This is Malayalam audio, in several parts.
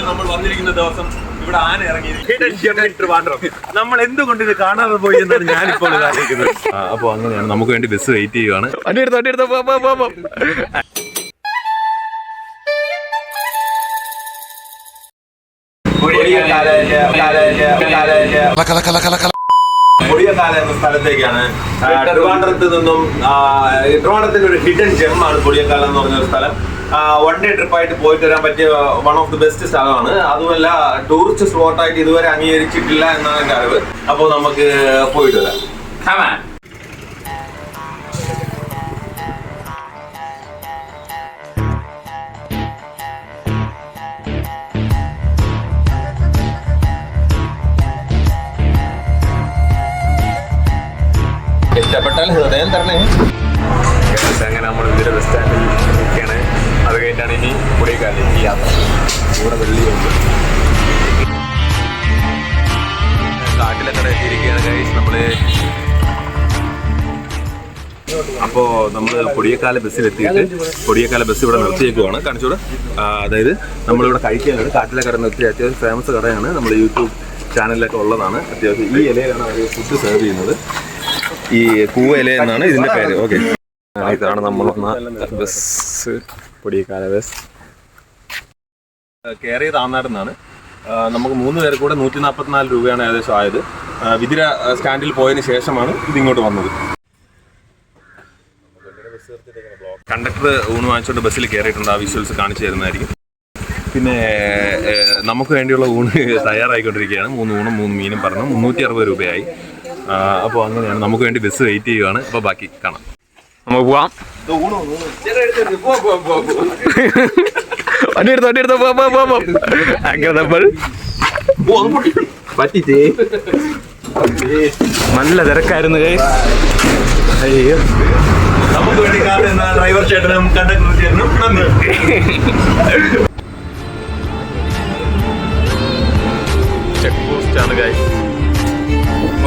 നമ്മൾ ദിവസം ഇവിടെ നമ്മൾ എന്തുകൊണ്ട് ഇത് കാണാതെ പോയി എന്നാണ് ഞാനിപ്പോൾ അപ്പൊ അങ്ങനെയാണ് നമുക്ക് വേണ്ടി ബസ് വെയിറ്റ് ചെയ്യുവാണ് വണ്ടി എടുത്തോ. പൊടിയക്കാല എന്ന സ്ഥലത്തേക്കാണ്. ട്രിവാൻഡ്രത്ത് നിന്നും ട്രിവാൻഡ്രത്തിന്റെ ഒരു ഹിഡൻ ജെം ആണ് പൊടിയക്കാല എന്ന് പറഞ്ഞ ഒരു സ്ഥലം. വൺ ഡേ ട്രിപ്പ് ആയിട്ട് പോയിട്ട് വരാൻ പറ്റിയ വൺ ഓഫ് ദി ബെസ്റ്റ് സ്ഥലമാണ്. അതുമല്ല ടൂറിസ്റ്റ് സ്പോട്ടായിട്ട് ഇതുവരെ അംഗീകരിച്ചിട്ടില്ല എന്നാണ് എന്റെ അറിവ്. അപ്പോൾ നമുക്ക് പോയിട്ട് വരാം. ഇഷ്ടപ്പെട്ടാൽ ഹൃദയം തരണേ. അങ്ങനെ നമ്മൾ ഇതിന്റെ ബസ് സ്റ്റാൻഡിൽ നിൽക്കുകയാണ്. അത് കഴിഞ്ഞിട്ടാണ് ഇനി കുടിയേക്കാലേക്ക് യാത്ര. ഇവിടെ വെള്ളിയുണ്ട് കാട്ടിലൊക്കെ എത്തിയിരിക്കുകയാണ് കഴിച്ച് നമ്മൾ അപ്പോ നമ്മൾ കൊടിയക്കാല ബസ്സിൽ എത്തിയിട്ട് കൊടിയക്കാല ബസ് ഇവിടെ നിർത്തിയേക്കുവാണ്. കാണിച്ചോട്? അതായത് നമ്മളിവിടെ കഴിക്കാനാണ് കാട്ടിലെ കട നിർത്തി അത്യാവശ്യം ഫേമസ് കടയാണ്. നമ്മുടെ യൂട്യൂബ് ചാനലിലൊക്കെ ഉള്ളതാണ്. അത്യാവശ്യം ഈ ഇലയിലാണ് അവർ ഫുഡ് സെർവ് ചെയ്യുന്നത്. ഈ കൂവല എന്നാണ് ഇതിന്റെ പേര്. ഓക്കെ. ഇതാണ് നമ്മൾ വന്ന ബസ് പൊടിയക്കാല ബസ്. കയറി താന്നാട് നിന്നാണ് നമുക്ക് മൂന്ന് പേർ കൂടെ നൂറ്റി നാൽപ്പത്തിനാല് രൂപയാണ് ഏകദേശം ആയത്. വിതിര സ്റ്റാൻഡിൽ പോയതിന് ശേഷമാണ് ഇത് ഇങ്ങോട്ട് വന്നത്. കണ്ടക്ടർ ഊണ് വാങ്ങിച്ചുകൊണ്ട് ബസ്സിൽ കയറിയിട്ടുണ്ട് ആ വിഷ്വൽസ് കാണിച്ചു തരുന്നതായിരിക്കും. പിന്നെ നമുക്ക് വേണ്ടിയുള്ള ഊണ് തയ്യാറായിക്കൊണ്ടിരിക്കുകയാണ്. മൂന്ന് ഊണും മൂന്ന് മീനും പറഞ്ഞു മുന്നൂറ്റി അറുപത് രൂപയായി. അപ്പോൾ അങ്ങനെയാണ്. നമുക്ക് വേണ്ടി ബസ് വെയിറ്റ് ചെയ്യുകയാണ് അപ്പോൾ ബാക്കി കാണാം. നമുക്ക് പോവാം. വണ്ടി എടുത്തോ വണ്ടി എടുത്തോ പോ, പോ, പോ, പോ. അങ്ങനെ നമ്മൾ പറ്റിച്ചേ. നല്ല തിരക്കായിരുന്നു. അയ്യോ. നമുക്ക് വേണ്ടി കാണുന്ന ഡ്രൈവർ ചേട്ടനും കണ്ടക്ടർ ചേട്ടനും നന്ദി ചെക്ക് പോസ്റ്റ് ആണ് ഗൈസ്.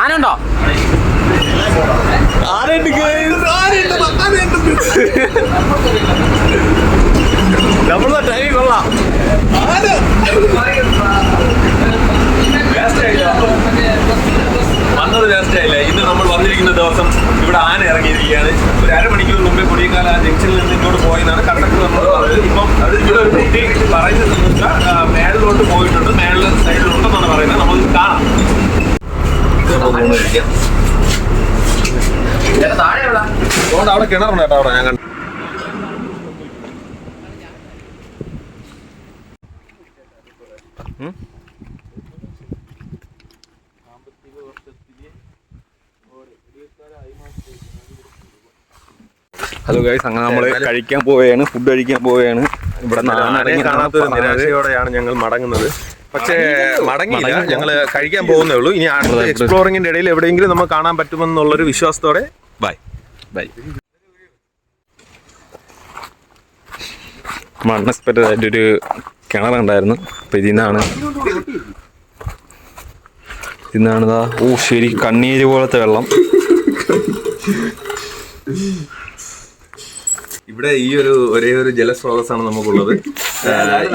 ആനുണ്ടോ നമ്മളെ ടൈം കൊള്ളാം വന്നത് വേസ്റ്റ് ആയില്ല ഇന്ന് നമ്മൾ വന്നിരിക്കുന്ന ദിവസം ഇവിടെ ആന ഇറങ്ങിയിരിക്കുകയാണ് ഒരു അരമണിക്കൂർ മുമ്പേ കൊടിയക്കാല ജംഗ്ഷനിൽ നിന്ന് ഇങ്ങോട്ട് പോയെന്നാണ് കണ്ടക്ടർ നമ്മൾ പറഞ്ഞത്. ഇപ്പം അത് ഇവിടെ ഒരു കുട്ടി പറയുന്നത് വെച്ചാൽ മേളിലോട്ട് പോയിട്ടുണ്ട്. മേളിൽ സൈഡിലുണ്ടെന്നാണ് പറയുന്നത്. നമ്മൾ കാണാം. അതുകൊണ്ട് അവിടെ കിണറുണ്ട് കേട്ടോ അവിടെ ഞാൻ കണ്ടു. ഹലോ ഗൈസ് അങ്ങനെ നമ്മൾ കഴിക്കാൻ പോവുകയാണ് ഫുഡ് കഴിക്കാൻ പോവുകയാണ്. ഇവിടെ നിരാശയോടെയാണ് ഞങ്ങൾ മടങ്ങുന്നത്. പക്ഷേ മടങ്ങിയില്ല. ഞങ്ങൾ കഴിക്കാൻ പോകുന്നേ ഉള്ളൂ. ഇനി എക്സ്പ്ലോറിംഗിന്റെ ഇടയിൽ എവിടെയെങ്കിലും നമുക്ക് കാണാൻ പറ്റുമെന്നുള്ളൊരു വിശ്വാസത്തോടെ ബൈ. ബൈ. അൺഎക്സ്പെക്റ്റഡ് ആയിട്ടൊരു കിണറുണ്ടായിരുന്നു അപ്പം ഇതിൽ നിന്നാണ് ഇതിന്നാണ്. ഇതാ ഓ ശരി കണ്ണീര് പോലത്തെ വെള്ളം. ഇവിടെ ഈ ഒരു ഒരേ ഒരു ജലസ്രോതസ്സാണ് നമുക്കുള്ളത്.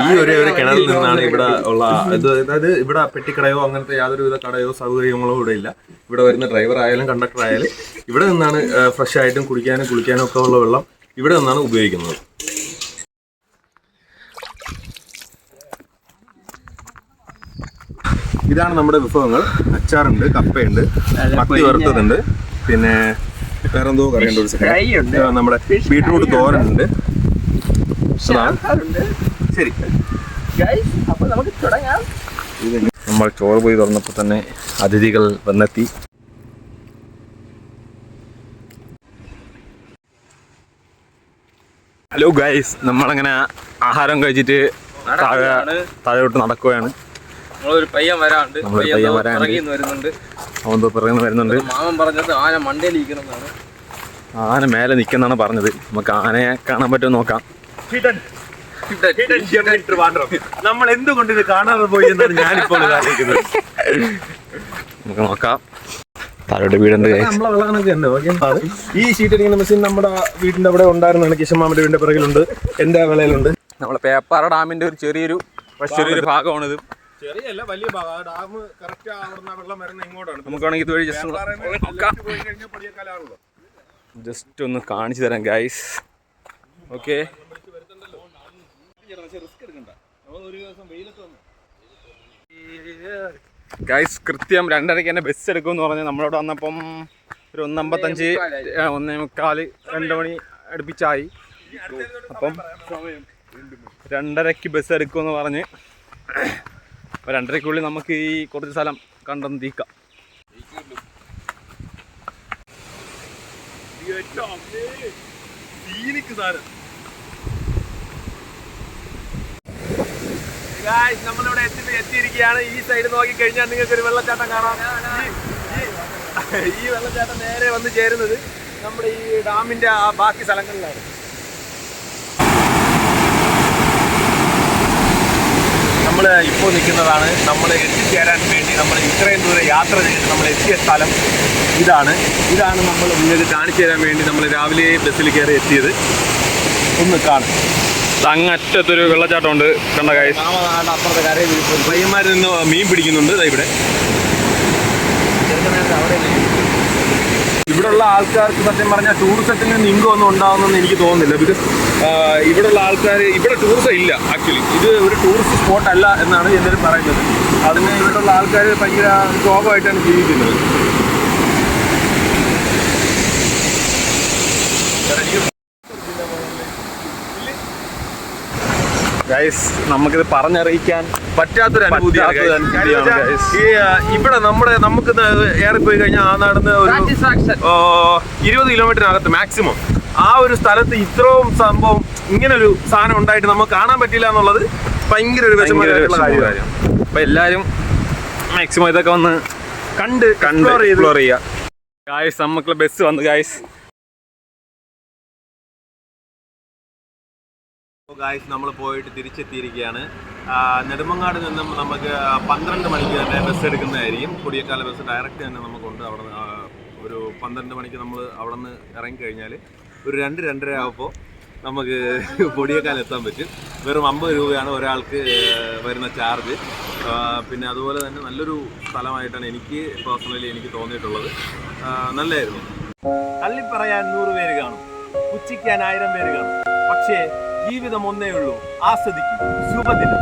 ഈ ഒരേ ഒരു കിണറിൽ നിന്നാണ് ഇവിടെ ഉള്ള ഇത് അതായത് ഇവിടെ പെട്ടിക്കടയോ അങ്ങനത്തെ യാതൊരു വിധ കടയോ സൗകര്യങ്ങളോ ഇവിടെ ഇല്ല. ഇവിടെ വരുന്ന ഡ്രൈവർ ആയാലും കണ്ടക്ടർ ആയാലും ഇവിടെ നിന്നാണ് ഫ്രഷ് ആയിട്ടും കുടിക്കാനും കുളിക്കാനും ഒക്കെ ഉള്ള വെള്ളം ഇവിടെ നിന്നാണ് ഉപയോഗിക്കുന്നത്. ഇതാണ് നമ്മുടെ വിഭവങ്ങൾ. അച്ചാറുണ്ട് കപ്പയുണ്ട് മത്തി വറുത്തതുണ്ട്. പിന്നെ വേറെന്തോ കറിയുണ്ട് ഒരു സെക്കൻഡ് നമ്മുടെ ബീട്രൂട്ട് തോരനുണ്ട്. ശരി. നമ്മൾ ചോറ് പോയി തുറന്നപ്പോൾ തന്നെ അതിഥികൾ വന്നെത്തി. ഹലോ ഗൈസ് നമ്മളങ്ങനെ ആഹാരം കഴിച്ചിട്ട് താഴെ താഴോട്ട് നടക്കുകയാണ്. നമ്മളൊരു പയ്യൻ വരാണ്ട്. പയ്യൻ വരുന്നുണ്ട്. അവൻ പിറകുന്ന വരുന്നുണ്ട്. മാമൻ പറഞ്ഞത് ആന മണ്ടയിലിരിക്കണമെന്നാണ് ആന മേലെ നിൽക്കുന്നാണ് പറഞ്ഞത്. നമുക്ക് ആനയെ കാണാൻ പറ്റുമോ നോക്കാം. നമ്മൾ എന്തുകൊണ്ട് ഇത് കാണാതെ പോയി എന്നാണ് ഞാനിപ്പോൾ നമുക്ക് നോക്കാം. താഴോട്ട് വീടുണ്ട് ഈ ഷീറ്റ് അടിക്കുന്ന മെഷീൻ നമ്മുടെ വീടിന്റെ അവിടെ ഉണ്ടായിരുന്നാണ് കിഷമാമിന്റെ വീടിന്റെ പിറകിലുണ്ട്. എന്റെ വിളയിലുണ്ട്. നമ്മളെ പേപ്പാറ ഡാമിന്റെ ഒരു ചെറിയൊരു ചെറിയൊരു ഭാഗമാണിത്. ചെറിയല്ല വലിയ ഭാഗം. ആ ഡാം കറക്റ്റ് അവിടുന്ന് വെള്ളം വരുന്ന ഇങ്ങോട്ടാണ്. നമുക്ക് വേണമെങ്കിൽ ഇതുവഴി ജസ്റ്റ് പോയി കഴിഞ്ഞാൽ പൊടിയക്കാലാണല്ലോ. ജസ്റ്റ് ഒന്ന് കാണിച്ചു തരാം ഗൈസ് ഓക്കെ ഗൈസ് കൃത്യം രണ്ടരയ്ക്ക് തന്നെ ബസ് എടുക്കുമെന്ന് പറഞ്ഞ് നമ്മളോട് വന്നപ്പം ഒരു ഒന്നമ്പത്തഞ്ച് ഒന്നേ മുക്കാൽ രണ്ട് മണി അടുപ്പിച്ചായി. അപ്പം രണ്ടരയ്ക്ക് ബസ് എടുക്കുമെന്ന് പറഞ്ഞ് അപ്പോൾ രണ്ടരയ്ക്കുള്ളിൽ നമുക്ക് ഈ കുറച്ച് സ്ഥലം കണ്ടെന്ന് തീക്കാം നമ്മളിവിടെ എത്തി എത്തിയിരിക്കുകയാണ്. ഈ സൈഡ് നോക്കി കഴിഞ്ഞാൽ നിങ്ങൾക്ക് ഒരു വെള്ളച്ചാട്ടം കാണാം. ഈ വെള്ളച്ചാട്ടം നേരെ വന്ന് ചേരുന്നത് നമ്മുടെ ഈ ഡാമിന്റെ ആ ബാക്കി സ്ഥലങ്ങളിലാണ്. നമ്മൾ ഇപ്പോൾ നിൽക്കുന്നതാണ്. നമ്മൾ എത്തിച്ചേരാൻ വേണ്ടി നമ്മൾ ഇത്രയും ദൂരെ യാത്ര ചെയ്ത് നമ്മൾ എത്തിയ സ്ഥലം ഇതാണ്. ഇതാണ് നമ്മൾ നിങ്ങൾക്ക് കാണിച്ചു തരാൻ വേണ്ടി നമ്മൾ രാവിലെ ബസ്സിൽ കയറി എത്തിയത്. ഒന്ന് കാണും. അങ്ങറ്റത്തൊരു വെള്ളച്ചാട്ടമുണ്ട്. കണ്ട കാര്യം അപ്പുറത്തെ കരയിൽ പയ്യന്മാർ നിന്ന് മീൻ പിടിക്കുന്നുണ്ട്. ദാ ഇവിടെ. ഇവിടെയുള്ള ആൾക്കാർക്ക് സത്യം പറഞ്ഞാൽ ടൂറിസത്തിൽ നിന്ന് ഇൻകം ഒന്നും എനിക്ക് തോന്നുന്നില്ല. ബിക്കോസ് ഇവിടെയുള്ള ആൾക്കാർ ഇവിടെ ടൂറിസം ഇല്ല ആക്ച്വലി ഇത് ഒരു ടൂറിസ്റ്റ് സ്പോട്ട് അല്ല എന്നാണ് എല്ലാവരും പറയുന്നത്. അതിന് ഇവിടെയുള്ള ആൾക്കാർ ഭയങ്കര ശോഭമായിട്ടാണ് ജീവിക്കുന്നത്. ഗൈസ് നമുക്കിത് പറഞ്ഞറിയിക്കാൻ പറ്റാത്തൊരു അനുഭൂതിയാണ് കാര്യം ഈ ഇവിടെ നമ്മുടെ നമുക്ക് ഏറെ പോയി കഴിഞ്ഞാൽ ആ നടന്ന് ഒരു ഇരുപത് കിലോമീറ്ററിനകത്ത് മാക്സിമം ആ ഒരു സ്ഥലത്ത് ഇത്രയും സംഭവം ഇങ്ങനെ ഒരു സാധനം ഉണ്ടായിട്ട് നമുക്ക് കാണാൻ പറ്റില്ല എന്നുള്ളത് ഭയങ്കര ഒരു വിഷമമായിട്ടുള്ള കാര്യമാണ് അപ്പൊ എല്ലാരും മാക്സിമം ഇതൊക്കെ വന്ന് കണ്ട് കണ്ട് എക്സ്പ്ലോർ ചെയ്യുക. ഗായ്സ് നമുക്ക് ബസ് വന്നു ഗായ്സ് ഗായ്സ് നമ്മൾ പോയിട്ട് തിരിച്ചെത്തിയിരിക്കുകയാണ്. നെടുമങ്ങാട് നിന്നും നമുക്ക് പന്ത്രണ്ട് മണിക്ക് തന്നെ ബസ് എടുക്കുന്നതായിരിക്കും. കുടിയക്കാല ബസ് ഡയറക്റ്റ് തന്നെ നമുക്കുണ്ട്. അവിടെ ഒരു പന്ത്രണ്ട് മണിക്ക് നമ്മൾ അവിടെ നിന്ന് ഇറങ്ങിക്കഴിഞ്ഞാൽ ഒരു രണ്ട് രണ്ടര ആകുമ്പോൾ നമുക്ക് പൊടിയേക്കാൽ എത്താൻ പറ്റും. വെറും അമ്പത് രൂപയാണ് ഒരാൾക്ക് വരുന്ന ചാർജ്. പിന്നെ അതുപോലെ തന്നെ നല്ലൊരു സ്ഥലമായിട്ടാണ് എനിക്ക് പേഴ്സണലി എനിക്ക് തോന്നിയിട്ടുള്ളത്. നല്ലതായിരുന്നു നല്ലതായിരുന്നു തള്ളിപ്പറയാൻ നൂറ് പേര് കാണും. പുച്ഛിക്കാൻ ആയിരം പേര് കാണും. പക്ഷേ ജീവിതം ഒന്നേ ഉള്ളൂ. ആസ്വദിക്കും. ശുഭദിനം.